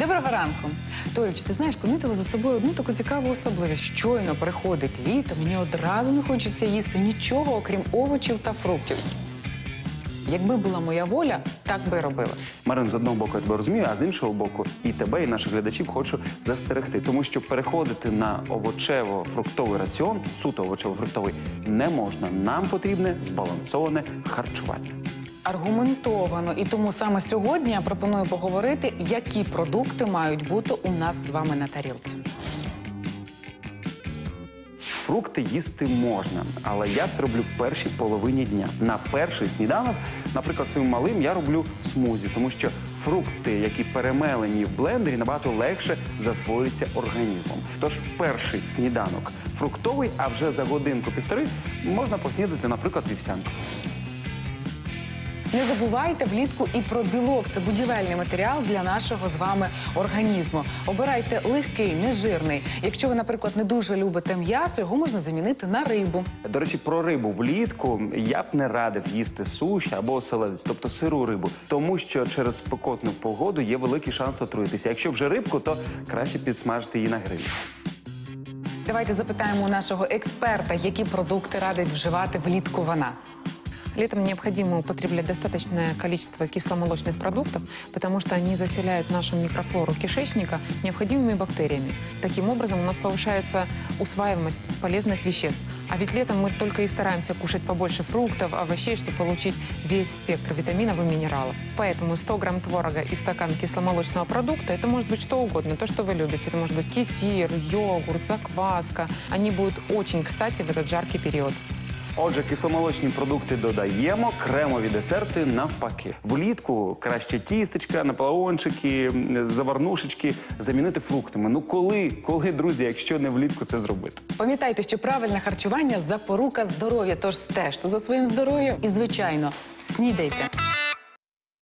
Доброго ранку. Толіч, ти знаєш, помітила за собою одну таку цікаву особливість. Щойно приходить літо, мені одразу не хочеться їсти нічого, окрім овочів та фруктів. Якби була моя воля, так би робила. Марин, з одного боку я тебе розумію, а з іншого боку, і тебе, і наших глядачів хочу застерегти, тому що переходити на овочево-фруктовий раціон, суто овочево-фруктовий, не можна. Нам потрібне збалансоване харчування. Аргументовано. І тому саме сьогодні я пропоную поговорити, які продукти мають бути у нас з вами на тарілці. Фрукти їсти можна, але я це роблю в першій половині дня. На перший сніданок, наприклад, своїм малим я роблю смузі, тому що фрукти, які перемелені в блендері, набагато легше засвоюються організмом. Тож перший сніданок фруктовий, а вже за годинку-півтори можна поснідати, наприклад, вівсянку. Не забувайте влітку і про білок. Це будівельний матеріал для нашого з вами організму. Обирайте легкий, нежирний. Якщо ви, наприклад, не дуже любите м'ясо, його можна замінити на рибу. До речі, про рибу влітку я б не радив їсти суші або оселедець, тобто сиру рибу, тому що через спекотну погоду є великий шанс отруїтися. Якщо вже рибку, то краще підсмажити її на грилі. Давайте запитаємо у нашого експерта, які продукти радить вживати влітку вона. Летом необходимо употреблять достаточное количество кисломолочных продуктов, потому что они заселяют нашу микрофлору кишечника необходимыми бактериями. Таким образом, у нас повышается усваиваемость полезных веществ. А ведь летом мы только и стараемся кушать побольше фруктов, овощей, чтобы получить весь спектр витаминов и минералов. Поэтому 100 грамм творога и стакан кисломолочного продукта – это может быть что угодно, то, что вы любите. Это может быть кефир, йогурт, закваска. Они будут очень кстати в этот жаркий период. Отже, кисломолочні продукти додаємо, кремові десерти навпаки. Влітку краще тістечка, наполеончики, заварнушечки замінити фруктами. Ну коли, коли, друзі, якщо не влітку це зробити? Пам'ятайте, що правильне харчування запорука здоров'я. Тож стежте за своїм здоров'ям і, звичайно, снідайте.